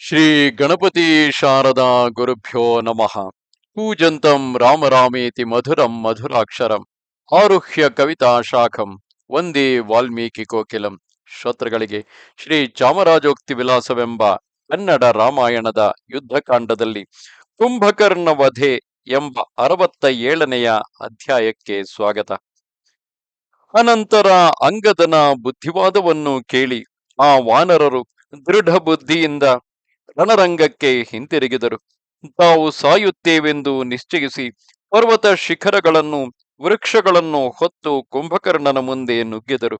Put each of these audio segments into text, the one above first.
ಶ್ರೀ ಗಣಪತಿ ಶಾರದಾ ಗುರುಭ್ಯೋ ನಮಃ. ಕೂಜಂತಂ ರಾಮರಾಮೇತಿ ಮಧುರಂ ಮಧುರಾಕ್ಷರಂ. ಆರುಹ್ಯ ಕವಿತಾ ಶಾಖಂ. ಒಂದೇ ವಾಲ್ಮೀಕಿ ಕೋಕಿಲಂ. ಶ್ರೋತೃಗಳಿಗೆ ಶ್ರೀ ಚಾಮರಾಜೋಕ್ತಿ ವಿಲಾಸವೆಂಬ ಕನ್ನಡ ರಾಮಾಯಣದ ಯುದ್ಧಕಾಂಡದಲ್ಲಿ ಕುಂಭಕರ್ಣ ವಧೆ ಎಂಬ ಅರವತ್ತ ಏಳನೆಯ ಅಧ್ಯಾಯಕ್ಕೆ ಸ್ವಾಗತ. ಅನಂತರ ಅಂಗದನ ಬುದ್ಧಿವಾದವನ್ನು ಕೇಳಿ ಆ ವಾನರರು ದೃಢ ಬುದ್ಧಿಯಿಂದ ರಣರಂಗಕ್ಕೆ ಹಿಂತಿರುಗಿದರು. ತಾವು ಸಾಯುತ್ತೇವೆಂದು ನಿಶ್ಚಯಿಸಿ ಪರ್ವತ ಶಿಖರಗಳನ್ನು, ವೃಕ್ಷಗಳನ್ನು ಹೊತ್ತು ಕುಂಭಕರ್ಣನ ಮುಂದೆ ನುಗ್ಗಿದರು.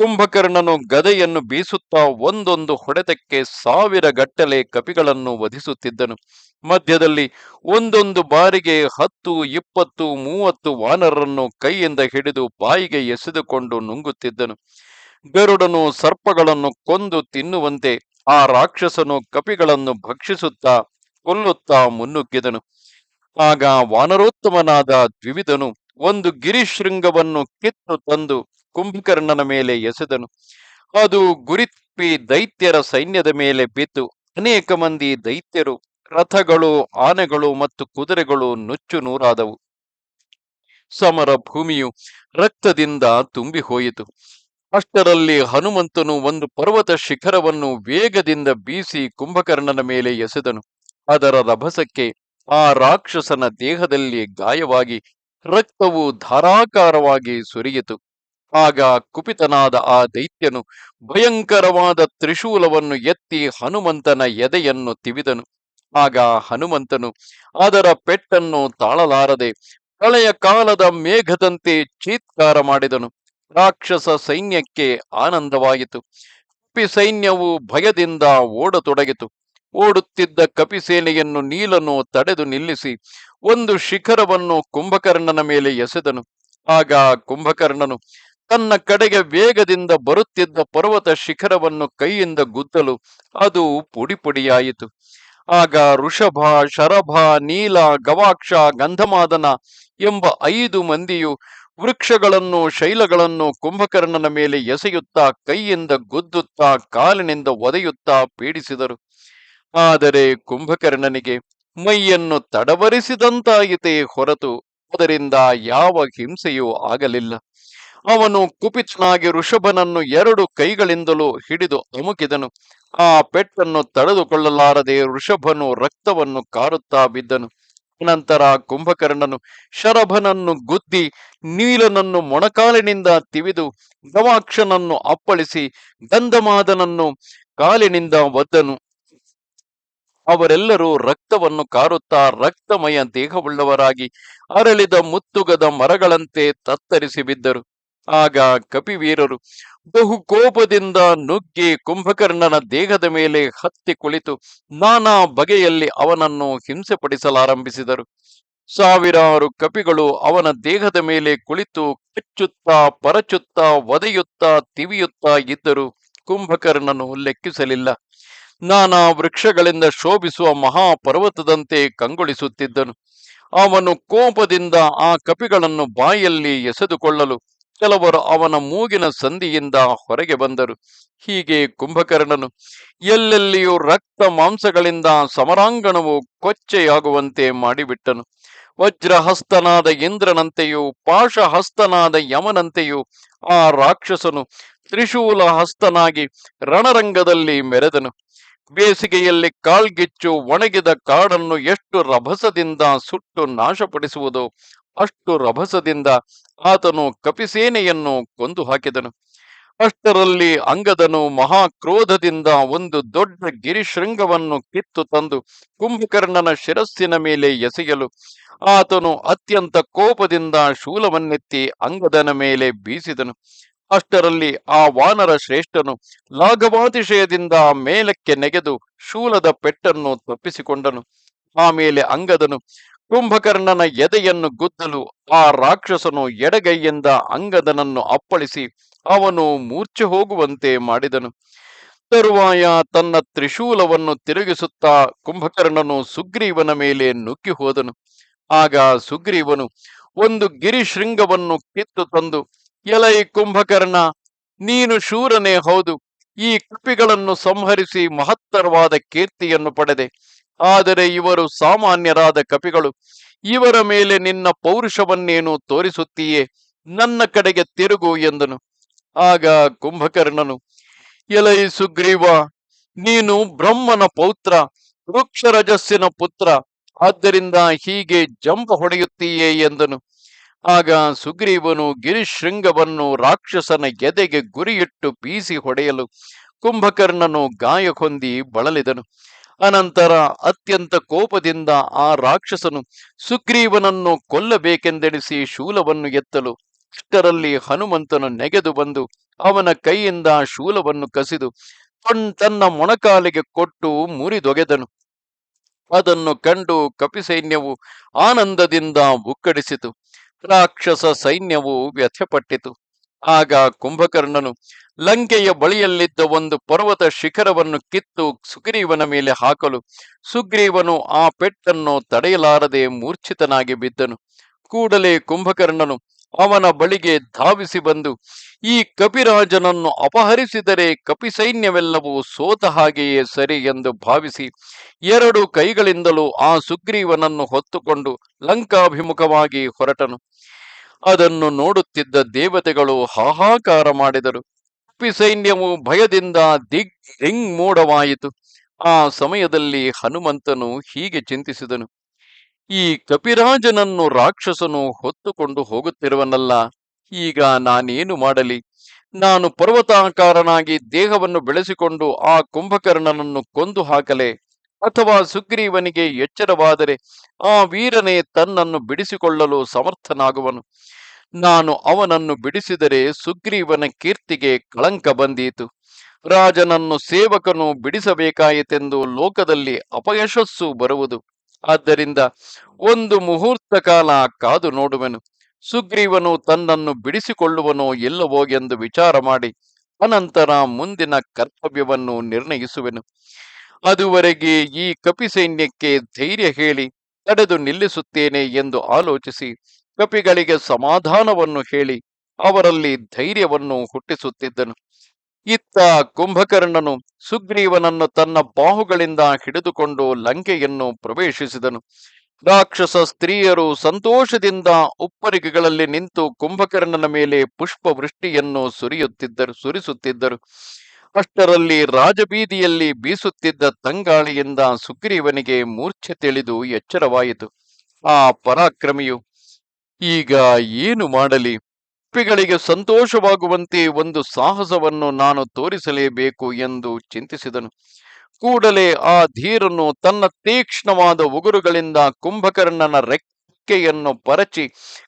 ಕುಂಭಕರ್ಣನು ಗದೆಯನ್ನು ಬೀಸುತ್ತಾ ಒಂದೊಂದು ಹೊಡೆತಕ್ಕೆ ಸಾವಿರ ಗಟ್ಟಲೆ ಕಪಿಗಳನ್ನು ವಧಿಸುತ್ತಿದ್ದನು. ಮಧ್ಯದಲ್ಲಿ ಒಂದೊಂದು ಬಾರಿಗೆ ಹತ್ತು, ಇಪ್ಪತ್ತು, ಮೂವತ್ತು ವಾನರರನ್ನು ಕೈಯಿಂದ ಹಿಡಿದು ಬಾಯಿಗೆ ಎಸೆದುಕೊಂಡು ನುಂಗುತ್ತಿದ್ದನು. ಗರುಡನು ಸರ್ಪಗಳನ್ನು ಕೊಂದು ತಿನ್ನುವಂತೆ ಆ ರಾಕ್ಷಸನು ಕಪಿಗಳನ್ನು ಭಕ್ಷಿಸುತ್ತಾ ಕೊಲ್ಲುತ್ತಾ ಮುನ್ನುಗ್ಗಿದನು. ಆಗ ವಾನರೋತ್ತಮನಾದ ದ್ವಿವಿಧನು ಒಂದು ಗಿರಿಶೃಂಗವನ್ನು ಕಿತ್ತು ತಂದು ಕುಂಭಕರ್ಣನ ಮೇಲೆ ಎಸೆದನು. ಅದು ಗುರಿತ್ಪಿ ದೈತ್ಯರ ಸೈನ್ಯದ ಮೇಲೆ ಬಿದ್ದು ಅನೇಕ ಮಂದಿ ದೈತ್ಯರು, ರಥಗಳು, ಆನೆಗಳು ಮತ್ತು ಕುದುರೆಗಳು ನುಚ್ಚು ನೂರಾದವು. ಸಮರ ಭೂಮಿಯು ರಕ್ತದಿಂದ ತುಂಬಿ ಹೋಯಿತು ಅಷ್ಟರಲ್ಲಿ ಹನುಮಂತನು ಒಂದು ಪರ್ವತ ಶಿಖರವನ್ನು ವೇಗದಿಂದ ಬೀಸಿ ಕುಂಭಕರ್ಣನ ಮೇಲೆ ಎಸೆದನು. ಅದರ ರಭಸಕ್ಕೆ ಆ ರಾಕ್ಷಸನ ದೇಹದಲ್ಲಿ ಗಾಯವಾಗಿ ರಕ್ತವು ಧಾರಾಕಾರವಾಗಿ ಸುರಿಯಿತು. ಆಗ ಕುಪಿತನಾದ ಆ ದೈತ್ಯನು ಭಯಂಕರವಾದ ತ್ರಿಶೂಲವನ್ನು ಎತ್ತಿ ಹನುಮಂತನ ಎದೆಯನ್ನು ತಿವಿದನು. ಆಗ ಹನುಮಂತನು, ಅದರ ಪೆಟ್ಟನ್ನು ತಾಳಲಾರದೆ ಹಳೆಯ ಕಾಲದ ಮೇಘದಂತೆ ಚೀತ್ಕಾರ ಮಾಡಿದನು. ರಾಕ್ಷಸ ಸೈನ್ಯಕ್ಕೆ ಆನಂದವಾಯಿತು. ಕಪಿ ಸೈನ್ಯವು ಭಯದಿಂದ ಓಡತೊಡಗಿತು. ಓಡುತ್ತಿದ್ದ ಕಪಿ ಸೇನೆಯನ್ನು ನೀಲನು ತಡೆದು ನಿಲ್ಲಿಸಿ ಒಂದು ಶಿಖರವನ್ನು ಕುಂಭಕರ್ಣನ ಮೇಲೆ ಎಸೆದನು. ಆಗ ಕುಂಭಕರ್ಣನು ತನ್ನ ಕಡೆಗೆ ವೇಗದಿಂದ ಬರುತ್ತಿದ್ದ ಪರ್ವತ ಶಿಖರವನ್ನು ಕೈಯಿಂದ ಗುದ್ದಲು. ಅದು ಪುಡಿ ಪುಡಿಯಾಯಿತು ಆಗ ಋಷಭ ಶರಭ, ನೀಲ, ಗವಾಕ್ಷ, ಗಂಧಮಾದನ ಎಂಬ ಐದು ಮಂದಿಯು ವೃಕ್ಷಗಳನ್ನು, ಶೈಲಗಳನ್ನು ಕುಂಭಕರ್ಣನ ಮೇಲೆ ಎಸೆಯುತ್ತಾ, ಕೈಯಿಂದ ಗುದ್ದುತ್ತಾ, ಕಾಲಿನಿಂದ ಒದೆಯುತ್ತಾ ಪೀಡಿಸಿದರು. ಆದರೆ ಕುಂಭಕರ್ಣನಿಗೆ ಮೈಯನ್ನು ತಡವರಿಸಿದಂತಾಯಿತೇ ಹೊರತು ಅದರಿಂದ ಯಾವ ಹಿಂಸೆಯೂ ಆಗಲಿಲ್ಲ. ಅವನು ಕುಪಿತನಾಗಿ ಋಷಭನನ್ನು ಎರಡು ಕೈಗಳಿಂದಲೂ ಹಿಡಿದು ಅಮುಕಿದನು. ಆ ಪೆಟ್ಟನ್ನು ತಡೆದುಕೊಳ್ಳಲಾರದೆ ಋಷಭನು ರಕ್ತವನ್ನು ಕಾರುತ್ತಾ ಬಿದ್ದನು. ನಂತರ ಕುಂಭಕರ್ಣನು ಶರಭನನ್ನು ಗುದ್ದಿ ನೀಲನನ್ನು ಮೊಣಕಾಲಿನಿಂದ ತಿವಿದು ಗವಾಕ್ಷನನ್ನು ಅಪ್ಪಳಿಸಿ ಗಂಧಮಾದನನ್ನು ಕಾಲಿನಿಂದ ಒದ್ದನು. ಅವರೆಲ್ಲರೂ ರಕ್ತವನ್ನು ಕಾರುತ್ತಾ ರಕ್ತಮಯ ದೇಹವುಳ್ಳವರಾಗಿ ಅರಳಿದ ಮುತ್ತುಗದ ಮರಗಳಂತೆ ತತ್ತರಿಸಿ ಬಿದ್ದರು. ಆಗ ಕಪಿವೀರರು ಬಹು ಕೋಪದಿಂದ ನುಗ್ಗಿ ಕುಂಭಕರ್ಣನ ದೇಹದ ಮೇಲೆ ಹತ್ತಿ ಕುಳಿತು ನಾನಾ ಬಗೆಯಲ್ಲಿ ಅವನನ್ನು ಹಿಂಸೆಪಡಿಸಲಾರಂಭಿಸಿದರು. ಸಾವಿರಾರು ಕಪಿಗಳು ಅವನ ದೇಹದ ಮೇಲೆ ಕುಳಿತು ಕಚ್ಚುತ್ತಾ ಪರಚುತ್ತಾ ಒದೆಯುತ್ತಾ ತಿವಿಯುತ್ತಾ ಇದ್ದರು. ಕುಂಭಕರ್ಣನು ಲೆಕ್ಕಿಸಲಿಲ್ಲ. ನಾನಾ ವೃಕ್ಷಗಳಿಂದ ಶೋಭಿಸುವ ಮಹಾಪರ್ವತದಂತೆ ಕಂಗೊಳಿಸುತ್ತಿದ್ದನು. ಅವನು ಕೋಪದಿಂದ ಆ ಕಪಿಗಳನ್ನು ಬಾಯಲ್ಲಿ ಎಸೆದುಕೊಳ್ಳಲು ಕೆಲವರು ಅವನ ಮೂಗಿನ ಸಂಧಿಯಿಂದ ಹೊರಗೆ ಬಂದರು. ಹೀಗೆ ಕುಂಭಕರ್ಣನು, ಎಲ್ಲೆಲ್ಲಿಯೂ ರಕ್ತ ಮಾಂಸಗಳಿಂದ ಸಮರಾಂಗಣವು ಕೊಚ್ಚೆಯಾಗುವಂತೆ ಮಾಡಿಬಿಟ್ಟನು. ವಜ್ರಹಸ್ತನಾದ ಇಂದ್ರನಂತೆಯೂ, ಪಾಶಹಸ್ತನಾದ ಯಮನಂತೆಯೂ ಆ ರಾಕ್ಷಸನು ತ್ರಿಶೂಲ ಹಸ್ತನಾಗಿ ರಣರಂಗದಲ್ಲಿ ಮೆರೆದನು. ಬೇಸಿಗೆಯಲ್ಲಿ ಕಾಳ್ಗಿಚ್ಚು ಒಣಗಿದ ಕಾಡನ್ನು ಎಷ್ಟು ರಭಸದಿಂದ ಸುಟ್ಟು ನಾಶಪಡಿಸುವುದೋ ಅಷ್ಟು ರಭಸದಿಂದ ಆತನು ಕಪಿಸೇನೆಯನ್ನು ಕೊಂದು ಹಾಕಿದನು. ಅಷ್ಟರಲ್ಲಿ ಅಂಗದನು ಮಹಾಕ್ರೋಧದಿಂದ ಒಂದು ದೊಡ್ಡ ಗಿರಿಶೃಂಗವನ್ನು ಕಿತ್ತು ತಂದು ಕುಂಭಕರ್ಣನ ಶಿರಸ್ಸಿನ ಮೇಲೆ ಎಸೆಯಲು ಆತನು ಅತ್ಯಂತ ಕೋಪದಿಂದ ಶೂಲವನ್ನೆತ್ತಿ ಅಂಗದನ ಮೇಲೆ ಬೀಸಿದನು. ಅಷ್ಟರಲ್ಲಿ ಆ ವಾನರ ಶ್ರೇಷ್ಠನು ಲಾಘವಾತಿಶಯದಿಂದ ಮೇಲಕ್ಕೆ ನೆಗೆದು ಶೂಲದ ಪೆಟ್ಟನ್ನು ತಪ್ಪಿಸಿಕೊಂಡನು. ಆಮೇಲೆ ಅಂಗದನು ಕುಂಭಕರ್ಣನ ಎದೆಯನ್ನು ಗುದ್ದಲು, ಆ ರಾಕ್ಷಸನು ಎಡಗೈಯಿಂದ ಅಂಗದನನ್ನು ಅಪ್ಪಳಿಸಿ ಅವನು ಮೂರ್ಛೆ ಹೋಗುವಂತೆ ಮಾಡಿದನು. ತರುವಾಯ ತನ್ನ ತ್ರಿಶೂಲವನ್ನು ತಿರುಗಿಸುತ್ತಾ ಕುಂಭಕರ್ಣನು ಸುಗ್ರೀವನ ಮೇಲೆ ನುಗ್ಗಿ ಹೋದನು. ಆಗ ಸುಗ್ರೀವನು ಒಂದು ಗಿರಿಶೃಂಗವನ್ನು ಕಿತ್ತು ತಂದು, ಎಲೈ ಕುಂಭಕರ್ಣ, ನೀನು ಶೂರನೇ ಹೌದು. ಈ ಕಪಿಗಳನ್ನು ಸಂಹರಿಸಿ ಮಹತ್ತರವಾದ ಕೀರ್ತಿಯನ್ನು ಪಡೆದೆ. ಆದರೆ ಇವರು ಸಾಮಾನ್ಯರಾದ ಕಪಿಗಳು. ಇವರ ಮೇಲೆ ನಿನ್ನ ಪೌರುಷವನ್ನೇನು ತೋರಿಸುತ್ತೀಯೇ? ನನ್ನ ಕಡೆಗೆ ತಿರುಗು ಎಂದನು. ಆಗ ಕುಂಭಕರ್ಣನು, ಎಲೈ ಸುಗ್ರೀವ, ನೀನು ಬ್ರಹ್ಮನ ಪೌತ್ರ, ವೃಕ್ಷರಜಸ್ಸಿನ ಪುತ್ರ, ಆದ್ದರಿಂದ ಹೀಗೆ ಜಂಪ ಹೊಡೆಯುತ್ತೀಯೇ? ಎಂದನು. ಆಗ ಸುಗ್ರೀವನು ಗಿರಿಶೃಂಗವನ್ನು ರಾಕ್ಷಸನ ಎದೆಗೆ ಗುರಿಯಿಟ್ಟು ಬೀಸಿ ಹೊಡೆಯಲು ಕುಂಭಕರ್ಣನು ಗಾಯ ಹೊಂದಿ ಬಳಲಿದನು. ಅನಂತರ ಅತ್ಯಂತ ಕೋಪದಿಂದ ಆ ರಾಕ್ಷಸನು ಸುಗ್ರೀವನನ್ನು ಕೊಲ್ಲಬೇಕೆಂದೆಣಿಸಿ ಶೂಲವನ್ನು ಎತ್ತಲು. ಇಷ್ಟರಲ್ಲಿ ಹನುಮಂತನು ನೆಗೆದು ಬಂದು ಅವನ ಕೈಯಿಂದ ಶೂಲವನ್ನು ಕಸಿದು ತೊನ್- ತನ್ನ ಮೊಣಕಾಲಿಗೆ ಕೊಟ್ಟು ಮುರಿದೊಗೆದನು. ಅದನ್ನು ಕಂಡು ಕಪಿಸೈನ್ಯವು ಆನಂದದಿಂದ ಉಕ್ಕಡಿಸಿತು. ರಾಕ್ಷಸ ಸೈನ್ಯವು ವ್ಯಥೆಪಟ್ಟಿತು. ಆಗ ಕುಂಭಕರ್ಣನು ಲಂಕೆಯ ಬಳಿಯಲ್ಲಿದ್ದ ಒಂದು ಪರ್ವತ ಶಿಖರವನ್ನು ಕಿತ್ತು ಸುಗ್ರೀವನ ಮೇಲೆ ಹಾಕಲು. ಸುಗ್ರೀವನು ಆ ಪೆಟ್ಟನ್ನು ತಡೆಯಲಾರದೆ ಮೂರ್ಛಿತನಾಗಿ ಬಿದ್ದನು. ಕೂಡಲೇ ಕುಂಭಕರ್ಣನು ಅವನ ಬಳಿಗೆ ಧಾವಿಸಿ ಬಂದು, ಈ ಕಪಿರಾಜನನ್ನು ಅಪಹರಿಸಿದರೆ ಕಪಿ ಸೈನ್ಯವೆಲ್ಲವೂ ಸೋತ ಹಾಗೆಯೇ ಸರಿ ಎಂದು ಭಾವಿಸಿ ಎರಡು ಕೈಗಳಿಂದಲೂ ಆ ಸುಗ್ರೀವನನ್ನು ಹೊತ್ತುಕೊಂಡು ಲಂಕಾಭಿಮುಖವಾಗಿ ಹೊರಟನು. ಅದನ್ನು ನೋಡುತ್ತಿದ್ದ ದೇವತೆಗಳು ಹಾಹಾಕಾರ ಮಾಡಿದರು. ಕಪಿ ಸೈನ್ಯವು ಭಯದಿಂದ ದಿಗ್ ದಿಂಗ್ ಮೂಢವಾಯಿತು ಆ ಸಮಯದಲ್ಲಿ ಹನುಮಂತನು ಹೀಗೆ ಚಿಂತಿಸಿದನು. ಈ ಕಪಿರಾಜನನ್ನು ರಾಕ್ಷಸನು ಹೊತ್ತುಕೊಂಡು ಹೋಗುತ್ತಿರುವನಲ್ಲ, ಈಗ ನಾನೇನು ಮಾಡಲಿ? ನಾನು ಪರ್ವತಾಕಾರನಾಗಿ ದೇಹವನ್ನು ಬೆಳೆಸಿಕೊಂಡು ಆ ಕುಂಭಕರ್ಣನನ್ನು ಕೊಂದು ಹಾಕಲೆ, ಅಥವಾ ಸುಗ್ರೀವನಿಗೆ ಎಚ್ಚರವಾದರೆ ಆ ವೀರನೇ ತನ್ನನ್ನು ಬಿಡಿಸಿಕೊಳ್ಳಲು ಸಮರ್ಥನಾಗುವನು. ನಾನು ಅವನನ್ನು ಬಿಡಿಸಿದರೆ ಸುಗ್ರೀವನ ಕೀರ್ತಿಗೆ ಕಳಂಕ ಬಂದೀತು. ರಾಜನನ್ನು ಸೇವಕನು ಬಿಡಿಸಬೇಕಾಯಿತೆಂದು ಲೋಕದಲ್ಲಿ ಅಪಯಶಸ್ಸು ಬರುವುದು. ಆದ್ದರಿಂದ ಒಂದು ಮುಹೂರ್ತ ಕಾಲ ಕಾದು ನೋಡುವೆನು. ಸುಗ್ರೀವನು ತನ್ನನ್ನು ಬಿಡಿಸಿಕೊಳ್ಳುವನೋ ಇಲ್ಲವೋ ಎಂದು ವಿಚಾರ ಮಾಡಿ ಅನಂತರ ಮುಂದಿನ ಕರ್ತವ್ಯವನ್ನು ನಿರ್ಣಯಿಸುವೆನು. ಅದುವರೆಗೆ ಈ ಕಪಿ ಸೈನ್ಯಕ್ಕೆ ಧೈರ್ಯ ಹೇಳಿ, ತಡೆದು ನಿಲ್ಲಿಸುತ್ತೇನೆ ಎಂದು ಆಲೋಚಿಸಿ ಕಪಿಗಳಿಗೆ ಸಮಾಧಾನವನ್ನು ಹೇಳಿ ಅವರಲ್ಲಿ ಧೈರ್ಯವನ್ನು ಹುಟ್ಟಿಸುತ್ತಿದ್ದನು. ಇತ್ತ ಕುಂಭಕರ್ಣನು ಸುಗ್ರೀವನನ್ನು ತನ್ನ ಬಾಹುಗಳಿಂದ ಹಿಡಿದುಕೊಂಡು ಲಂಕೆಯನ್ನು ಪ್ರವೇಶಿಸಿದನು. ರಾಕ್ಷಸ ಸ್ತ್ರೀಯರು ಸಂತೋಷದಿಂದ ಉಪ್ಪರಿಗೆಗಳಲ್ಲಿ ನಿಂತು ಕುಂಭಕರ್ಣನ ಮೇಲೆ ಪುಷ್ಪವೃಷ್ಟಿಯನ್ನು ಸುರಿಯುತ್ತಿದ್ದರು, ಸುರಿಸುತ್ತಿದ್ದರು. ಅಷ್ಟರಲ್ಲಿ ರಾಜಬೀದಿಯಲ್ಲಿ ಬೀಸುತ್ತಿದ್ದ ತಂಗಾಳಿಯಿಂದ ಸುಗ್ರೀವನಿಗೆ ಮೂರ್ಛೆ ತಿಳಿದು ಎಚ್ಚರವಾಯಿತು. ಆ ಪರಾಕ್ರಮಿಯು ಈಗ ಏನು ಮಾಡಲಿ? ಪಿಗಳಿಗೆ ಸಂತೋಷವಾಗುವಂತೆ ಒಂದು ಸಾಹಸವನ್ನು ನಾನು ತೋರಿಸಲೇಬೇಕು ಎಂದು ಚಿಂತಿಸಿದನು. ಕೂಡಲೇ ಆ ಧೀರನು ತನ್ನ ತೀಕ್ಷ್ಣವಾದ ಉಗುರುಗಳಿಂದ ಕುಂಭಕರ್ಣನ ರೆಕ್ಕೆಯನ್ನು ಪರಚಿ,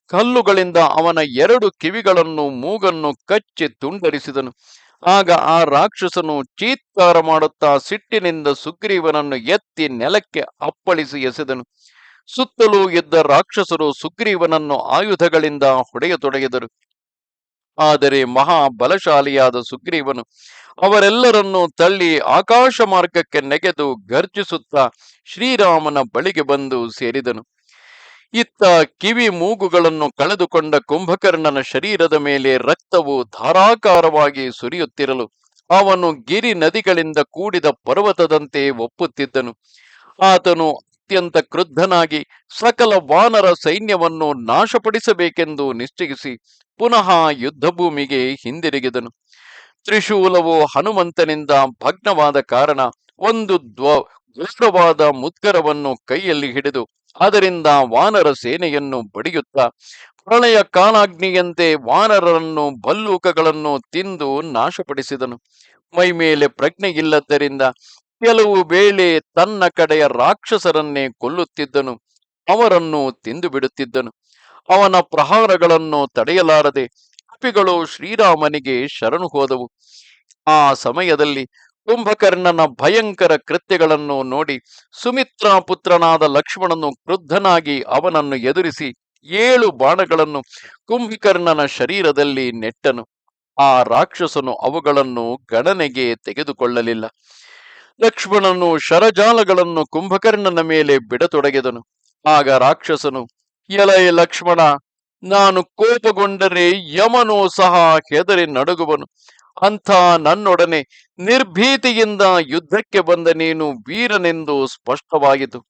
ಕಲ್ಲುಗಳಿಂದ ಅವನ ಎರಡು ಕಿವಿಗಳನ್ನು ಮೂಗನ್ನು ಕಚ್ಚಿ ತುಂಡರಿಸಿದನು. ಆಗ ಆ ರಾಕ್ಷಸನು ಚೀತ್ಕಾರ ಮಾಡುತ್ತಾ ಸಿಟ್ಟಿನಿಂದ ಸುಗ್ರೀವನನ್ನು ಎತ್ತಿ ನೆಲಕ್ಕೆ ಅಪ್ಪಳಿಸಿ ಎಸೆದನು. ಸುತ್ತಲೂ ಇದ್ದ ರಾಕ್ಷಸರು ಸುಗ್ರೀವನನ್ನು ಆಯುಧಗಳಿಂದ ಹೊಡೆಯತೊಡಗಿದರು. ಆದರೆ ಮಹಾ ಬಲಶಾಲಿಯಾದ ಸುಗ್ರೀವನು ಅವರೆಲ್ಲರನ್ನು ತಳ್ಳಿ ಆಕಾಶ ಮಾರ್ಗಕ್ಕೆ ನೆಗೆದು ಗರ್ಜಿಸುತ್ತಾ ಶ್ರೀರಾಮನ ಬಳಿಗೆ ಬಂದು ಸೇರಿದನು. ಇತ್ತ ಕಿವಿ ಮೂಗುಗಳನ್ನು ಕಳೆದುಕೊಂಡ ಕುಂಭಕರ್ಣನ ಶರೀರದ ಮೇಲೆ ರಕ್ತವು ಧಾರಾಕಾರವಾಗಿ ಸುರಿಯುತ್ತಿರಲು ಅವನು ಗಿರಿ ನದಿಗಳಿಂದ ಕೂಡಿದ ಪರ್ವತದಂತೆ ಒಪ್ಪುತ್ತಿದ್ದನು. ಆತನು ಅತ್ಯಂತ ಕ್ರುದ್ಧನಾಗಿ ಸಕಲ ವಾನರ ಸೈನ್ಯವನ್ನು ನಾಶಪಡಿಸಬೇಕೆಂದು ನಿಶ್ಚಯಿಸಿ ಪುನಃ ಯುದ್ಧಭೂಮಿಗೆ ಹಿಂದಿರುಗಿದನು. ತ್ರಿಶೂಲವು ಹನುಮಂತನಿಂದ ಭಗ್ನವಾದ ಕಾರಣ ಒಂದು ಘೋರವಾದ ಮುತ್ಕರವನ್ನು ಕೈಯಲ್ಲಿ ಹಿಡಿದು ಅದರಿಂದ ವಾನರ ಸೇನೆಯನ್ನು ಬಡಿಯುತ್ತಾ ಪ್ರಳಯ ಕಾಲಾಗ್ನಿಯಂತೆ ವಾನರರನ್ನು ಬಲ್ಲೂಕಗಳನ್ನು ತಿಂದು ನಾಶಪಡಿಸಿದನು. ಮೈಮೇಲೆ ಪ್ರಜ್ಞೆ ಇಲ್ಲದ್ದರಿಂದ ಕೆಲವು ವೇಳೆ ತನ್ನ ಕಡೆಯ ರಾಕ್ಷಸರನ್ನೇ ಕೊಲ್ಲುತ್ತಿದ್ದನು, ಅವರನ್ನು ತಿಂದು ಬಿಡುತ್ತಿದ್ದನು ಅವನ ಪ್ರಹಾರಗಳನ್ನು ತಡೆಯಲಾರದೆ ಕಪಿಗಳು ಶ್ರೀರಾಮನಿಗೆ ಶರಣು ಹೋದವು. ಆ ಸಮಯದಲ್ಲಿ ಕುಂಭಕರ್ಣನ ಭಯಂಕರ ಕೃತ್ಯಗಳನ್ನು ನೋಡಿ ಸುಮಿತ್ರಾ ಪುತ್ರನಾದ ಲಕ್ಷ್ಮಣನು ಕ್ರುದ್ಧನಾಗಿ ಅವನನ್ನು ಎದುರಿಸಿ ಏಳು ಬಾಣಗಳನ್ನು ಕುಂಭಕರ್ಣನ ಶರೀರದಲ್ಲಿ ನೆಟ್ಟನು. ಆ ರಾಕ್ಷಸನು ಅವುಗಳನ್ನು ಗಣನೆಗೆ ತೆಗೆದುಕೊಳ್ಳಲಿಲ್ಲ. ಲಕ್ಷ್ಮಣನು ಶರಜಾಲಗಳನ್ನು ಕುಂಭಕರ್ಣನ ಮೇಲೆ ಬಿಡತೊಡಗಿದನು. ಆಗ ರಾಕ್ಷಸನು, ಎಲೈ ಲಕ್ಷ್ಮಣ, ನಾನು ಕೋಪಗೊಂಡರೆ ಯಮನು ಸಹ ಹೆದರಿ ನಡುಗುವನು. ಅಂಥ ನನ್ನೊಡನೆ ನಿರ್ಭೀತಿಯಿಂದ ಯುದ್ಧಕ್ಕೆ ಬಂದ ನೀನು ವೀರನೆಂದು ಸ್ಪಷ್ಟವಾಯಿತು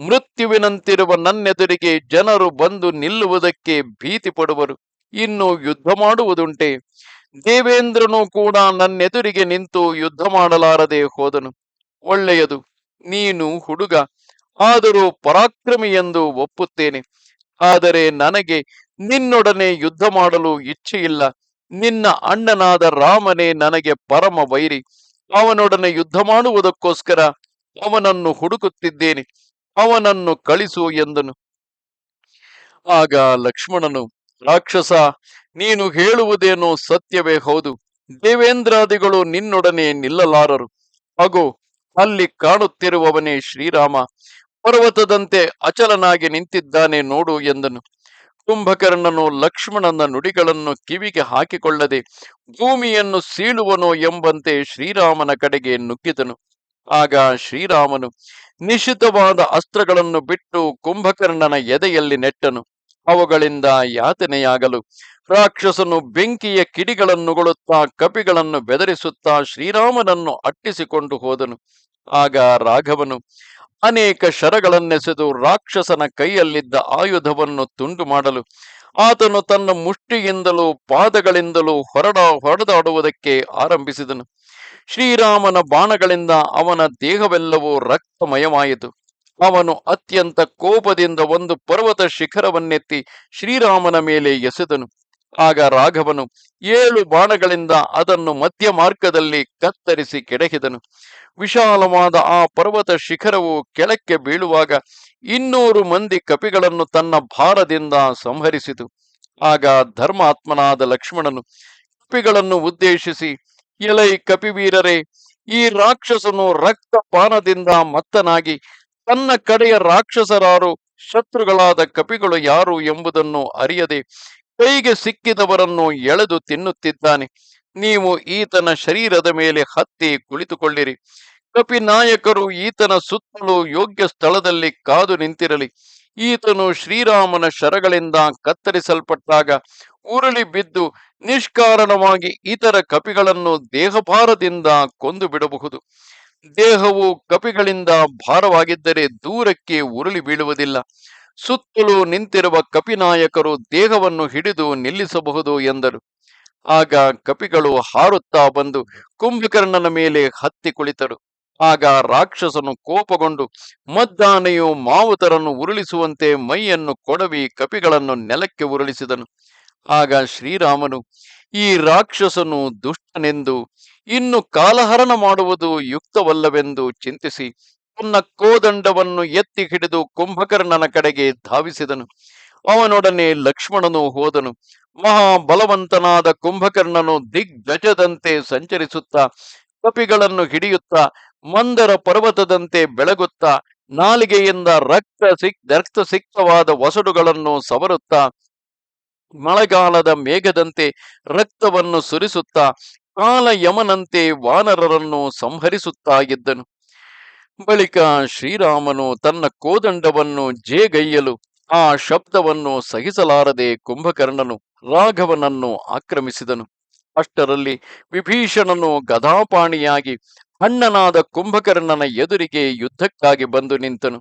ಮೃತ್ಯುವಿನಂತಿರುವ ನನ್ನೆದುರಿಗೆ ಜನರು ಬಂದು ನಿಲ್ಲುವುದಕ್ಕೆ ಭೀತಿ ಪಡುವರು. ಇನ್ನು ಯುದ್ಧ ಮಾಡುವುದುಂಟೆ. ದೇವೇಂದ್ರನು ಕೂಡ ನನ್ನೆದುರಿಗೆ ನಿಂತು ಯುದ್ಧ ಮಾಡಲಾರದೆ ಹೋದನು. ಒಳ್ಳೆಯದು. ನೀನು ಹುಡುಗ, ಆದರೂ ಪರಾಕ್ರಮಿ ಎಂದು ಒಪ್ಪುತ್ತೇನೆ. ಆದರೆ ನನಗೆ ನಿನ್ನೊಡನೆ ಯುದ್ಧ ಮಾಡಲು ಇಚ್ಛೆಯಿಲ್ಲ. ನಿನ್ನ ಅಣ್ಣನಾದ ರಾಮನೇ ನನಗೆ ಪರಮ ವೈರಿ. ಅವನೊಡನೆ ಯುದ್ಧ ಮಾಡುವುದಕ್ಕೋಸ್ಕರ ಅವನನ್ನು ಹುಡುಕುತ್ತಿದ್ದೇನೆ. ಅವನನ್ನು ಕಳಿಸು ಎಂದನು. ಆಗ ಲಕ್ಷ್ಮಣನು, ರಾಕ್ಷಸ, ನೀನು ಹೇಳುವುದೇನೋ ಸತ್ಯವೇ ಹೌದು. ದೇವೇಂದ್ರಾದಿಗಳು ನಿನ್ನೊಡನೆ ನಿಲ್ಲಲಾರರು. ಅಗೋ ಅಲ್ಲಿ ಕಾಣುತ್ತಿರುವವನೇ ಶ್ರೀರಾಮ. ಪರ್ವತದಂತೆ ಅಚಲನಾಗಿ ನಿಂತಿದ್ದಾನೆ ನೋಡು ಎಂದನು. ಕುಂಭಕರ್ಣನು ಲಕ್ಷ್ಮಣನ ನುಡಿಗಳನ್ನು ಕಿವಿಗೆ ಹಾಕಿಕೊಳ್ಳದೆ ಭೂಮಿಯನ್ನು ಸೀಳುವನೋ ಎಂಬಂತೆ ಶ್ರೀರಾಮನ ಕಡೆಗೆ ನುಗ್ಗಿದನು. ಆಗ ಶ್ರೀರಾಮನು ನಿಶಿತವಾದ ಅಸ್ತ್ರಗಳನ್ನು ಬಿಟ್ಟು ಕುಂಭಕರ್ಣನ ಎದೆಯಲ್ಲಿ ನೆಟ್ಟನು. ಅವುಗಳಿಂದ ಯಾತನೆಯಾಗಲು ರಾಕ್ಷಸನು ಬೆಂಕಿಯ ಕಿಡಿಗಳನ್ನುಗೊಳುತ್ತಾ ಕಪಿಗಳನ್ನು ಬೆದರಿಸುತ್ತಾ ಶ್ರೀರಾಮನನ್ನು ಅಟ್ಟಿಸಿಕೊಂಡು ಹೋದನು. ಆಗ ರಾಘವನು ಅನೇಕ ಶರಗಳನ್ನೆಸೆದು ರಾಕ್ಷಸನ ಕೈಯಲ್ಲಿದ್ದ ಆಯುಧವನ್ನು ತುಂಡು ಮಾಡಲು, ಆತನು ತನ್ನ ಮುಷ್ಟಿಯಿಂದಲೂ ಪಾದಗಳಿಂದಲೂ ಹೊರಡ, ಹೊಡೆದಾಡುವುದಕ್ಕೆ ಆರಂಭಿಸಿದನು. ಶ್ರೀರಾಮನ ಬಾಣಗಳಿಂದ ಅವನ ದೇಹವೆಲ್ಲವೂ ರಕ್ತಮಯವಾಯಿತು. ಅವನು ಅತ್ಯಂತ ಕೋಪದಿಂದ ಒಂದು ಪರ್ವತ ಶಿಖರವನ್ನೆತ್ತಿ ಶ್ರೀರಾಮನ ಮೇಲೆ ಎಸೆದನು. ಆಗ ರಾಘವನು ಏಳು ಬಾಣಗಳಿಂದ ಅದನ್ನು ಮಧ್ಯ ಮಾರ್ಗದಲ್ಲಿ ಕತ್ತರಿಸಿ ಕೆಡಹಿದನು. ವಿಶಾಲವಾದ ಆ ಪರ್ವತ ಶಿಖರವು ಕೆಳಕ್ಕೆ ಬೀಳುವಾಗ ಇನ್ನೂರು ಮಂದಿ ಕಪಿಗಳನ್ನು ತನ್ನ ಭಾರದಿಂದ ಸಂಹರಿಸಿತು. ಆಗ ಧರ್ಮಾತ್ಮನಾದ ಲಕ್ಷ್ಮಣನು ಕಪಿಗಳನ್ನು ಉದ್ದೇಶಿಸಿ, ಎಲೈ ಕಪಿವೀರರೇ, ಈ ರಾಕ್ಷಸನು ರಕ್ತಪಾನದಿಂದ ಮತ್ತನಾಗಿ ತನ್ನ ಕಡೆಯ ರಾಕ್ಷಸರಾರು ಶತ್ರುಗಳಾದ ಕಪಿಗಳು ಯಾರು ಎಂಬುದನ್ನು ಅರಿಯದೆ ಕೈಗೆ ಸಿಕ್ಕಿದವರನ್ನು ಎಳೆದು ತಿನ್ನುತ್ತಿದ್ದಾನೆ? ನೀವು ಈತನ ಶರೀರದ ಮೇಲೆ ಹತ್ತಿ ಕುಳಿತುಕೊಳ್ಳಿರಿ. ಕಪಿ ನಾಯಕರು ಈತನ ಸುತ್ತಲೂ ಯೋಗ್ಯ ಸ್ಥಳದಲ್ಲಿ ಕಾದು ನಿಂತಿರಲಿ. ಈತನು ಶ್ರೀರಾಮನ ಶರಗಳಿಂದ ಕತ್ತರಿಸಲ್ಪಟ್ಟಾಗ ಉರುಳಿ ಬಿದ್ದು ನಿಷ್ಕಾರಣವಾಗಿ ಇತರ ಕಪಿಗಳನ್ನು ದೇಹಭಾರದಿಂದ ಕೊಂದು ಬಿಡಬಹುದು. ದೇಹವು ಕಪಿಗಳಿಂದ ಭಾರವಾಗಿದ್ದರೆ ದೂರಕ್ಕೆ ಉರುಳಿ ಬೀಳುವುದಿಲ್ಲ. ಸುತ್ತಲೂ ನಿಂತಿರುವ ಕಪಿನಾಯಕರು ದೇಹವನ್ನು ಹಿಡಿದು ನಿಲ್ಲಿಸಬಹುದು ಎಂದರು. ಆಗ ಕಪಿಗಳು ಹಾರುತ್ತಾ ಬಂದು ಕುಂಭಕರ್ಣನ ಮೇಲೆ ಹತ್ತಿ ಕುಳಿತರು. ಆಗ ರಾಕ್ಷಸನು ಕೋಪಗೊಂಡು, ಮದ್ದಾನೆಯು ಮಾವುತರನ್ನು ಉರುಳಿಸುವಂತೆ ಮೈಯನ್ನು ಕೊಡವಿ, ಕಪಿಗಳನ್ನು ನೆಲಕ್ಕೆ ಉರುಳಿಸಿದನು. ಆಗ ಶ್ರೀರಾಮನು, ಈ ರಾಕ್ಷಸನು ದುಷ್ಟನೆಂದು, ಇನ್ನು ಕಾಲಹರಣ ಮಾಡುವುದು ಯುಕ್ತವಲ್ಲವೆಂದು ಚಿಂತಿಸಿ ತನ್ನ ಕೋದಂಡವನ್ನು ಎತ್ತಿ ಹಿಡಿದು ಕುಂಭಕರ್ಣನ ಕಡೆಗೆ ಧಾವಿಸಿದನು. ಅವನೊಡನೆ ಲಕ್ಷ್ಮಣನು ಹೋದನು. ಮಹಾಬಲವಂತನಾದ ಕುಂಭಕರ್ಣನು ದಿಗ್ಗಜದಂತೆ ಸಂಚರಿಸುತ್ತಾ, ಕಪಿಗಳನ್ನು ಹಿಡಿಯುತ್ತಾ, ಮಂದರ ಪರ್ವತದಂತೆ ಬೆಳಗುತ್ತಾ, ನಾಲಿಗೆಯಿಂದ ರಕ್ತ ಸಿಕ್, ರಕ್ತ ಸಿಕ್ತವಾದ ವಸಡುಗಳನ್ನು ಸವರುತ್ತಾ, ಮಳೆಗಾಲದ ಮೇಘದಂತೆ ರಕ್ತವನ್ನು ಸುರಿಸುತ್ತಾ ಕಾಲ ಯಮನಂತೆ ವಾನರರನ್ನು ಸಂಹರಿಸುತ್ತಾ ಇದ್ದನು. ಬಳಿಕ ಶ್ರೀರಾಮನು ತನ್ನ ಕೋದಂಡವನ್ನು ಜೇಗೈಯಲು ಆ ಶಬ್ದವನ್ನು ಸಹಿಸಲಾರದೆ ಕುಂಭಕರ್ಣನು ರಾಘವನನ್ನು ಆಕ್ರಮಿಸಿದನು. ಅಷ್ಟರಲ್ಲಿ ವಿಭೀಷಣನು ಗದಾಪಾಣಿಯಾಗಿ ಅಣ್ಣನಾದ ಕುಂಭಕರ್ಣನ ಎದುರಿಗೆ ಯುದ್ಧಕ್ಕಾಗಿ ಬಂದು ನಿಂತನು.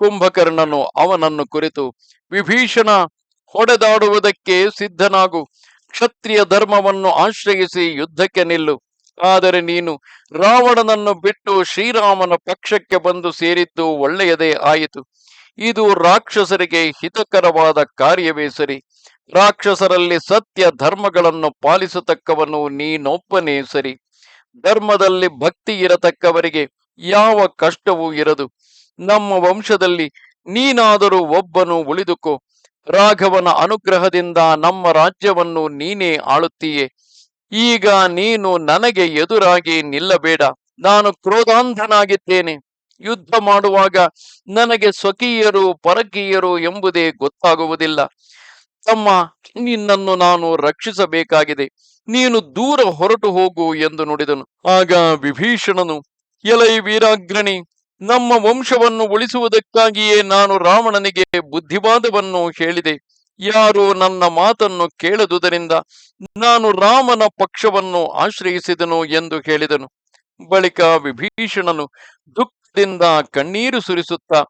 ಕುಂಭಕರ್ಣನು ಅವನನ್ನು ಕುರಿತು, ವಿಭೀಷಣ, ಹೊಡೆದಾಡುವುದಕ್ಕೆ ಸಿದ್ಧನಾಗು. ಕ್ಷತ್ರಿಯ ಧರ್ಮವನ್ನು ಆಶ್ರಯಿಸಿ ಯುದ್ಧಕ್ಕೆ ನಿಲ್ಲು. ಆದರೆ ನೀನು ರಾವಣನನ್ನು ಬಿಟ್ಟು ಶ್ರೀರಾಮನ ಪಕ್ಷಕ್ಕೆ ಬಂದು ಸೇರಿದ್ದು ಒಳ್ಳೆಯದೇ ಆಯಿತು. ಇದು ರಾಕ್ಷಸರಿಗೆ ಹಿತಕರವಾದ ಕಾರ್ಯವೇ ಸರಿ. ರಾಕ್ಷಸರಲ್ಲಿ ಸತ್ಯ ಧರ್ಮಗಳನ್ನು ಪಾಲಿಸತಕ್ಕವನು ನೀನೊಬ್ಬನೇ ಸರಿ. ಧರ್ಮದಲ್ಲಿ ಭಕ್ತಿ ಇರತಕ್ಕವರಿಗೆ ಯಾವ ಕಷ್ಟವೂ ಇರದು. ನಮ್ಮ ವಂಶದಲ್ಲಿ ನೀನಾದರೂ ಒಬ್ಬನು ಉಳಿದುಕೋ. ರಾಘವನ ಅನುಗ್ರಹದಿಂದ ನಮ್ಮ ರಾಜ್ಯವನ್ನು ನೀನೇ ಆಳುತ್ತೀಯೆ. ಈಗ ನೀನು ನನಗೆ ಎದುರಾಗಿ ನಿಲ್ಲಬೇಡ. ನಾನು ಕ್ರೋಧಾಂಧನಾಗಿದ್ದೇನೆ. ಯುದ್ಧ ಮಾಡುವಾಗ ನನಗೆ ಸ್ವಕೀಯರು, ಪರಕೀಯರು ಎಂಬುದೇ ಗೊತ್ತಾಗುವುದಿಲ್ಲ. ತಮ್ಮ, ನಿನ್ನನ್ನು ನಾನು ರಕ್ಷಿಸಬೇಕಾಗಿದೆ. ನೀನು ದೂರ ಹೊರಟು ಹೋಗು ಎಂದು ನುಡಿದನು. ಆಗ ವಿಭೀಷಣನು, ಎಲೈ ವೀರಾಗ್ರಣಿ, ನಮ್ಮ ವಂಶವನ್ನು ಉಳಿಸುವುದಕ್ಕಾಗಿಯೇ ನಾನು ರಾವಣನಿಗೆ ಬುದ್ಧಿವಾದವನ್ನು ಹೇಳಿದೆ. ಯಾರು ನನ್ನ ಮಾತನ್ನು ಕೇಳದುದರಿಂದ ನಾನು ರಾಮನ ಪಕ್ಷವನ್ನು ಆಶ್ರಯಿಸಿದನು ಎಂದು ಹೇಳಿದನು. ಬಳಿಕ ವಿಭೀಷಣನು ದುಃಖದಿಂದ ಕಣ್ಣೀರು ಸುರಿಸುತ್ತಾ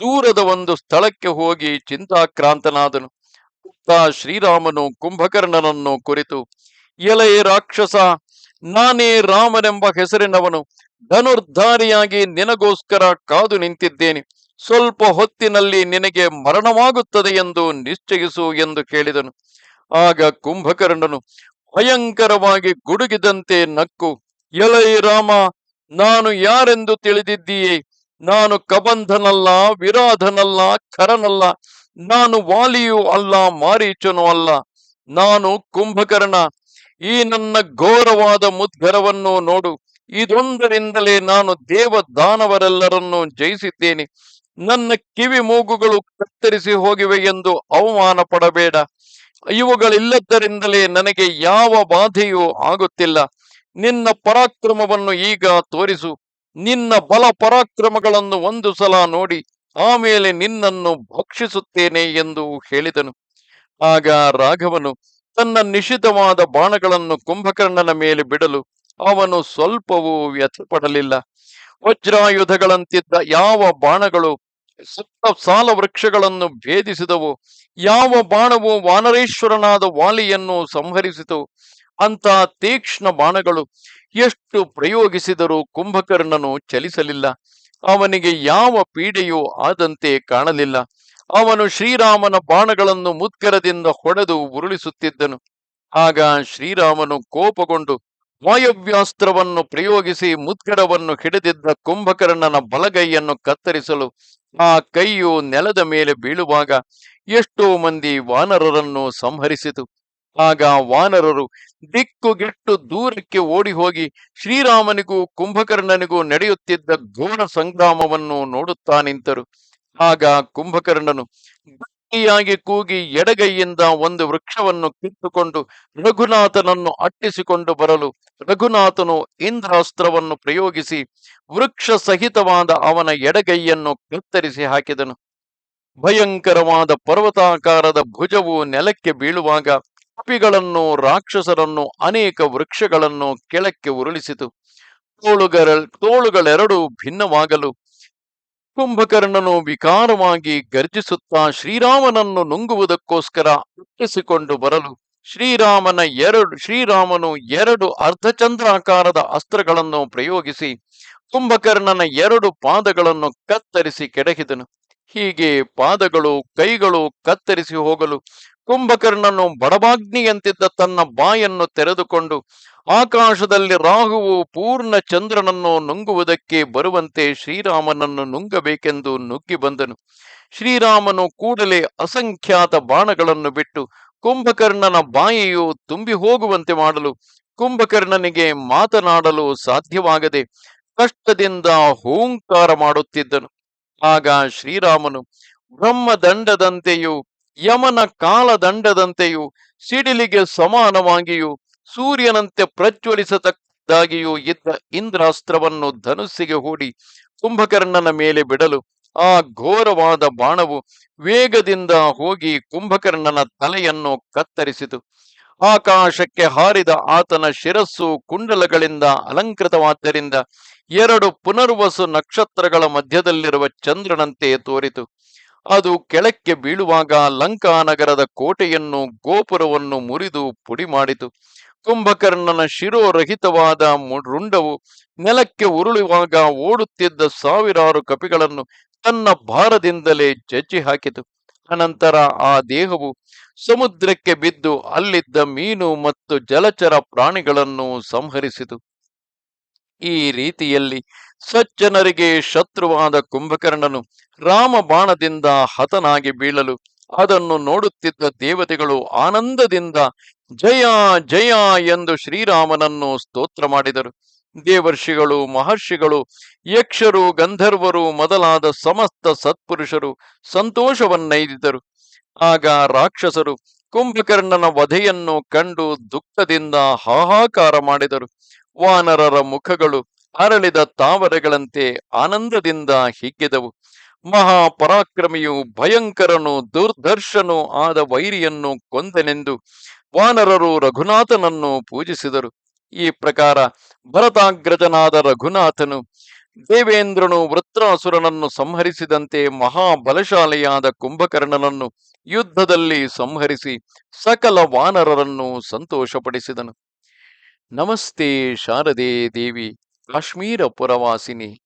ದೂರದ ಒಂದು ಸ್ಥಳಕ್ಕೆ ಹೋಗಿ ಚಿಂತಾಕ್ರಾಂತನಾದನು. ಶ್ರೀರಾಮನು ಕುಂಭಕರ್ಣನನ್ನು ಕುರಿತು, ಎಲೆ ರಾಕ್ಷಸ, ನಾನೇ ರಾಮನೆಂಬ ಹೆಸರಿನವನು. ಧನುರ್ಧಾರಿಯಾಗಿ ನಿನಗೋಸ್ಕರ ಕಾದು ನಿಂತಿದ್ದೇನೆ. ಸ್ವಲ್ಪ ಹೊತ್ತಿನಲ್ಲಿ ನಿನಗೆ ಮರಣವಾಗುತ್ತದೆ ಎಂದು ನಿಶ್ಚಯಿಸು ಎಂದು ಕೇಳಿದನು. ಆಗ ಕುಂಭಕರ್ಣನು ಭಯಂಕರವಾಗಿ ಗುಡುಗಿದಂತೆ ನಕ್ಕು, ಎಲೈ ರಾಮ, ನಾನು ಯಾರೆಂದು ತಿಳಿದಿದ್ದೀಯೇ? ನಾನು ಕಬಂಧನಲ್ಲ, ವಿರಾಧನಲ್ಲ, ಖರನಲ್ಲ, ನಾನು ವಾಲಿಯೂ ಅಲ್ಲ, ಮಾರೀಚನೂ ಅಲ್ಲ. ನಾನು ಕುಂಭಕರ್ಣ, ಈ ನನ್ನ ಘೋರವಾದ ಮುದ್ಗರವನ್ನು ನೋಡು. ಇದೊಂದರಿಂದಲೇ ನಾನು ದೇವ ದಾನವರೆಲ್ಲರನ್ನು ಜಯಿಸಿದ್ದೇನೆ. ನನ್ನ ಕಿವಿ ಮೂಗುಗಳು ಕತ್ತರಿಸಿ ಹೋಗಿವೆ ಎಂದು ಅವಮಾನ ಪಡಬೇಡ. ಇವುಗಳಿಲ್ಲದ್ದರಿಂದಲೇ ನನಗೆ ಯಾವ ಬಾಧೆಯೂ ಆಗುತ್ತಿಲ್ಲ. ನಿನ್ನ ಪರಾಕ್ರಮವನ್ನು ಈಗ ತೋರಿಸು. ನಿನ್ನ ಬಲ ಪರಾಕ್ರಮಗಳನ್ನು ಒಂದು ಸಲ ನೋಡಿ, ಆಮೇಲೆ ನಿನ್ನನ್ನು ಭಕ್ಷಿಸುತ್ತೇನೆ ಎಂದು ಹೇಳಿದನು. ಆಗ ರಾಘವನು ತನ್ನ ನಿಷಿದ್ಧವಾದ ಬಾಣಗಳನ್ನು ಕುಂಭಕರ್ಣನ ಮೇಲೆ ಬಿಡಲು ಅವನು ಸ್ವಲ್ಪವೂ ವ್ಯಥಪಡಲಿಲ್ಲ. ವಜ್ರಾಯುಧಗಳಂತಿದ್ದ ಯಾವ ಬಾಣಗಳು ಸಪ್ತ ಸಾಲ ವೃಕ್ಷಗಳನ್ನು ಭೇದಿಸಿದವು. ಯಾವ ಬಾಣವು ವಾನರೇಶ್ವರನಾದ ವಾಲಿಯನ್ನು ಸಂಹರಿಸಿತು. ಅಂತ ತೀಕ್ಷ್ಣ ಬಾಣಗಳು ಎಷ್ಟು ಪ್ರಯೋಗಿಸಿದರೂ ಕುಂಭಕರ್ಣನು ಚಲಿಸಲಿಲ್ಲ. ಅವನಿಗೆ ಯಾವ ಪೀಡೆಯೂ ಆದಂತೆ ಕಾಣಲಿಲ್ಲ. ಅವನು ಶ್ರೀರಾಮನ ಬಾಣಗಳನ್ನು ಮುತ್ಕರದಿಂದ ಹೊಡೆದು ಉರುಳಿಸುತ್ತಿದ್ದನು. ಆಗ ಶ್ರೀರಾಮನು ಕೋಪಗೊಂಡು ವಾಯವ್ಯಾಸ್ತ್ರವನ್ನು ಪ್ರಯೋಗಿಸಿ ಮುದ್ಗಡವನ್ನು ಹಿಡಿದಿದ್ದ ಕುಂಭಕರ್ಣನ ಬಲಗೈಯನ್ನು ಕತ್ತರಿಸಲು ಆ ಕೈಯು ನೆಲದ ಮೇಲೆ ಬೀಳುವಾಗ ಎಷ್ಟೋ ಮಂದಿ ವಾನರರನ್ನು ಸಂಹರಿಸಿತು. ಆಗ ವಾನರರು ದಿಕ್ಕುಗೆಟ್ಟು ದೂರಕ್ಕೆ ಓಡಿ ಹೋಗಿ ಶ್ರೀರಾಮನಿಗೂ ಕುಂಭಕರ್ಣನಿಗೂ ನಡೆಯುತ್ತಿದ್ದ ಘೋರ ಸಂಗ್ರಾಮವನ್ನು ನೋಡುತ್ತಾ ನಿಂತರು. ಆಗ ಕುಂಭಕರ್ಣನು ಗಟ್ಟಿಯಾಗಿ ಕೂಗಿ ಎಡಗೈಯಿಂದ ಒಂದು ವೃಕ್ಷವನ್ನು ಕಿತ್ತುಕೊಂಡು ರಘುನಾಥನನ್ನು ಅಟ್ಟಿಸಿಕೊಂಡು ಬರಲು ರಘುನಾಥನು ಇಂದ್ರಾಸ್ತ್ರವನ್ನು ಪ್ರಯೋಗಿಸಿ ವೃಕ್ಷ ಸಹಿತವಾದ ಅವನ ಎಡಗೈಯನ್ನು ಕತ್ತರಿಸಿ ಹಾಕಿದನು. ಭಯಂಕರವಾದ ಪರ್ವತಾಕಾರದ ಭುಜವು ನೆಲಕ್ಕೆ ಬೀಳುವಾಗ ಕಪಿಗಳನ್ನು ರಾಕ್ಷಸರನ್ನು, ಅನೇಕ ವೃಕ್ಷಗಳನ್ನು ಕೆಳಕ್ಕೆ ಉರುಳಿಸಿತು. ತೋಳುಗರ, ತೋಳುಗಳೆರಡು ಭಿನ್ನವಾಗಲು ಕುಂಭಕರ್ಣನು ವಿಕಾರವಾಗಿ ಗರ್ಜಿಸುತ್ತಾ ಶ್ರೀರಾಮನನ್ನು ನುಂಗುವುದಕ್ಕೋಸ್ಕರ ಹುಟ್ಟಿಸಿಕೊಂಡು ಬರಲು ಶ್ರೀರಾಮನ ಎರಡು, ಶ್ರೀರಾಮನು ಎರಡು ಅರ್ಧಚಂದ್ರಾಕಾರದ ಅಸ್ತ್ರಗಳನ್ನು ಪ್ರಯೋಗಿಸಿ ಕುಂಭಕರ್ಣನ ಎರಡು ಪಾದಗಳನ್ನು ಕತ್ತರಿಸಿ ಕೆಡಹಿದನು. ಹೀಗೆ ಪಾದಗಳು, ಕೈಗಳು ಕತ್ತರಿಸಿ ಹೋಗಲು ಕುಂಭಕರ್ಣನು ಬಡಬಾಗ್ನಿಯಂತಿದ್ದ ತನ್ನ ಬಾಯನ್ನು ತೆರೆದುಕೊಂಡು ಆಕಾಶದಲ್ಲಿ ರಾಹುವು ಪೂರ್ಣ ಚಂದ್ರನನ್ನು ನುಂಗುವುದಕ್ಕೆ ಬರುವಂತೆ ಶ್ರೀರಾಮನನ್ನು ನುಂಗಬೇಕೆಂದು ನುಗ್ಗಿ ಬಂದನು. ಶ್ರೀರಾಮನು ಕೂಡಲೇ ಅಸಂಖ್ಯಾತ ಬಾಣಗಳನ್ನು ಬಿಟ್ಟು ಕುಂಭಕರ್ಣನ ಬಾಯಿಯು ತುಂಬಿ ಹೋಗುವಂತೆ ಮಾಡಲು, ಕುಂಭಕರ್ಣನಿಗೆ ಮಾತನಾಡಲು ಸಾಧ್ಯವಾಗದೆ ಕಷ್ಟದಿಂದ ಹೂಂಕಾರ ಮಾಡುತ್ತಿದ್ದನು. ಆಗ ಶ್ರೀರಾಮನು ಬ್ರಹ್ಮದಂಡದಂತೆಯೂ ಯಮನ ಕಾಲದಂಡದಂತೆಯೂ ಸಿಡಿಲಿಗೆ ಸಮಾನವಾಗಿಯೂ ಸೂರ್ಯನಂತೆ ಪ್ರಜ್ವಲಿಸತಕ್ಕದಾಗಿಯೂ ಇದ್ದ ಇಂದ್ರಾಸ್ತ್ರವನ್ನು ಧನುಸ್ಸಿಗೆ ಹೂಡಿ ಕುಂಭಕರ್ಣನ ಮೇಲೆ ಬಿಡಲು ಆ ಘೋರವಾದ ಬಾಣವು ವೇಗದಿಂದ ಹೋಗಿ ಕುಂಭಕರ್ಣನ ತಲೆಯನ್ನು ಕತ್ತರಿಸಿತು. ಆಕಾಶಕ್ಕೆ ಹಾರಿದ ಆತನ ಶಿರಸ್ಸು ಕುಂಡಲಗಳಿಂದ ಅಲಂಕೃತವಾದ್ದರಿಂದ ಎರಡು ಪುನರ್ವಸು ನಕ್ಷತ್ರಗಳ ಮಧ್ಯದಲ್ಲಿರುವ ಚಂದ್ರನಂತೆ ತೋರಿತು. ಅದು ಕೆಳಕ್ಕೆ ಬೀಳುವಾಗ ಲಂಕಾನಗರದ ಕೋಟೆಯನ್ನು ಗೋಪುರವನ್ನು ಮುರಿದು ಪುಡಿ ಮಾಡಿತು ಕುಂಭಕರ್ಣನ ಶಿರೋರಹಿತವಾದ ರುಂಡವು ನೆಲಕ್ಕೆ ಉರುಳುವಾಗ ಓಡುತ್ತಿದ್ದ ಸಾವಿರಾರು ಕಪಿಗಳನ್ನು ತನ್ನ ಭಾರದಿಂದಲೇ ಜಜ್ಜಿ ಹಾಕಿತು. ಅನಂತರ ಆ ದೇಹವು ಸಮುದ್ರಕ್ಕೆ ಬಿದ್ದು ಅಲ್ಲಿದ್ದ ಮೀನು ಮತ್ತು ಜಲಚರ ಪ್ರಾಣಿಗಳನ್ನು ಸಂಹರಿಸಿತು. ಈ ರೀತಿಯಲ್ಲಿ ಸಜ್ಜನರಿಗೆ ಶತ್ರುವಾದ ಕುಂಭಕರ್ಣನು ರಾಮ ಬಾಣದಿಂದ ಹತನಾಗಿ ಬೀಳಲು ಅದನ್ನು ನೋಡುತ್ತಿದ್ದ ದೇವತೆಗಳು ಆನಂದದಿಂದ ಜಯ ಜಯ ಎಂದು ಶ್ರೀರಾಮನನ್ನು ಸ್ತೋತ್ರ ಮಾಡಿದರು. ದೇವರ್ಷಿಗಳು, ಮಹರ್ಷಿಗಳು, ಯಕ್ಷರು, ಗಂಧರ್ವರು ಮೊದಲಾದ ಸಮಸ್ತ ಸತ್ಪುರುಷರು ಸಂತೋಷವನ್ನೈದಿದರು. ಆಗ ರಾಕ್ಷಸರು ಕುಂಭಕರ್ಣನ ವಧೆಯನ್ನು ಕಂಡು ದುಃಖದಿಂದ ಹಾಹಾಕಾರ ಮಾಡಿದರು. ವಾನರರ ಮುಖಗಳು ಅರಳಿದ ತಾವರೆಗಳಂತೆ ಆನಂದದಿಂದ ಹಿಗ್ಗಿದವು. ಮಹಾಪರಾಕ್ರಮಿಯು ಭಯಂಕರನು, ದುರ್ದರ್ಶನು ಆದ ವೈರಿಯನ್ನು ಕೊಂದನೆಂದು ವಾನರರು ರಘುನಾಥನನ್ನು ಪೂಜಿಸಿದರು. ಈ ಪ್ರಕಾರ ಭರತಾಗ್ರಜನಾದ ರಘುನಾಥನು ದೇವೇಂದ್ರನು ವೃತ್ರಾಸುರನನ್ನು ಸಂಹರಿಸಿದಂತೆ ಮಹಾಬಲಶಾಲೆಯಾದ ಕುಂಭಕರ್ಣನನ್ನು ಯುದ್ಧದಲ್ಲಿ ಸಂಹರಿಸಿ ಸಕಲ ವಾನರರನ್ನು ಸಂತೋಷಪಡಿಸಿದನು. ನಮಸ್ತೆ ಶಾರದೆ ದೇವಿ, ಕಾಶ್ಮೀರ ಪುರವಾಸಿನಿ.